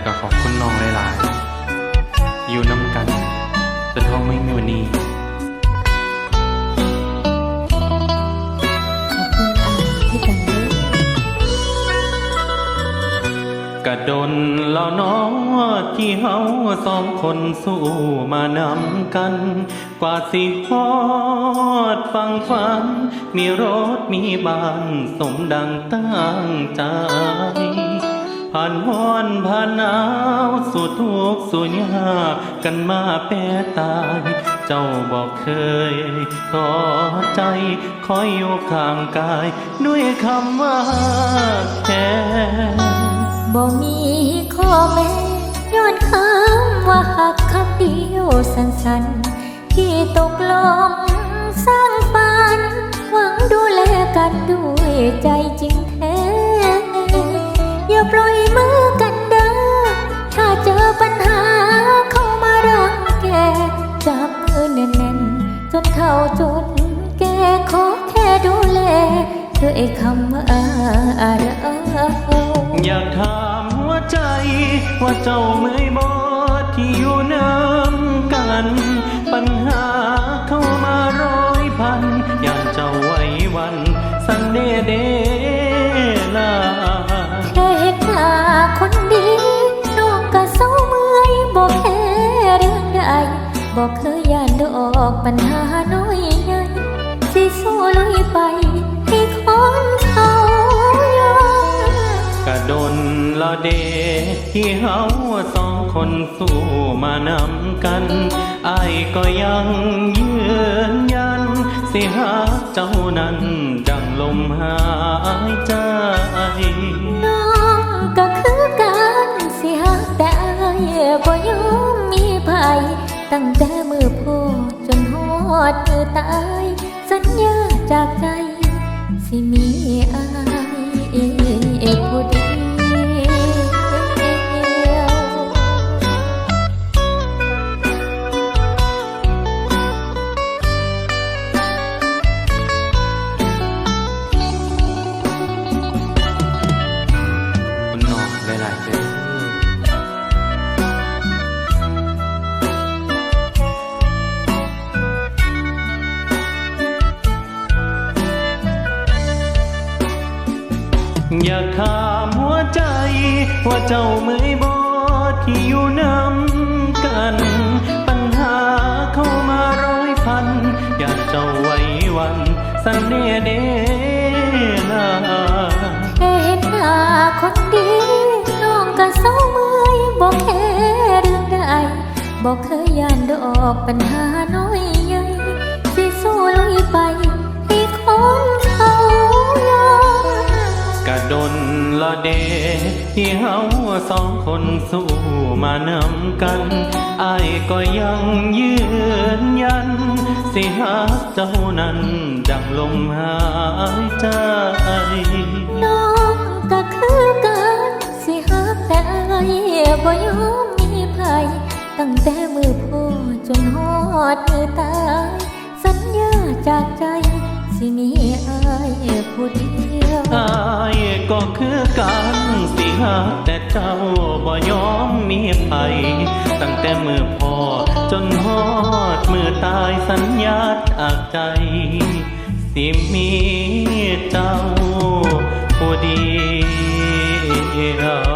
และก็ขอบคุณน้องหลายๆ อยู่น้ำกัน จนท้องไม่มีวันนี้ขอบคุณที่กันด้อกระดนแล้วน้องที่เฮาสองคนสู้มานำกัน กว่าสิฮอดฟังฝัน มีรถมีบ้านสมดังตั้งใจ ผ่านฮ้อนผ่านหนาวสู่ทุกสู่ยากกันมาแปรตาย เจ้าบอกเคยท้อใจคอยอยู่ข้างกาย ด้วยคำว่าแค่บ่มีข้อแม้ย้อนคำว่าหักคำเดียวสั้นๆ ที่ตกลงสร้างฝัน หวังดูแลกันด้วยใจจริง เข้าจนแกขอแค่ดูแลด้วยคำว่าอะไรอยากถามหัวใจ ว่าเจ้าเมื่อยบอที่อยู่น้ำกัน ปัญหาเข้า ไปให้คนเขายอมกระดนละเดที่เฮาสองคนสู้มานำกันอายก็ยังยืนยัน สิหาเจ้านั้นดังลมหายใจน้องก็คือการเสียแต่อายบ่ยอมมีภัยตั้งแต่มือโพจนหอดมือตาย สัญญา จากใจสิมีอา อยากถามหัวใจ ว่าเจ้าเมื่อยบ่ที่อยู่น้ำกัน ปัญหาเข้ามาร้อยพัน อยากเจ้าไว้วันสันเนเดลาแค่เห็นหน้าคนดีน้องก็เศร้าเมื่อยบอกแค่เรื่องใดบอกเคยยานดอกปัญหาน้อยใหญ่สิสู้ลุยไปให้คน ดนละเด ที่เฮาสองคนสู้มานำกันอายก็ยังยืนยัน สิหาเจ้านั้นดังลมหายใจ น้องก็คือการสิหักแต่อายบ่ยอมมีภัยตั้งแต่มือโพจนหอดมือตาย สัญญาจากใจ สิมีอายผู้เดียว คือกันสิหาแต่เจ้าบ่ยอมมีไปตั้งแต่มือพ่อจนฮอดมือตายสัญญาจากใจ สิมีเจ้าผู้เดียว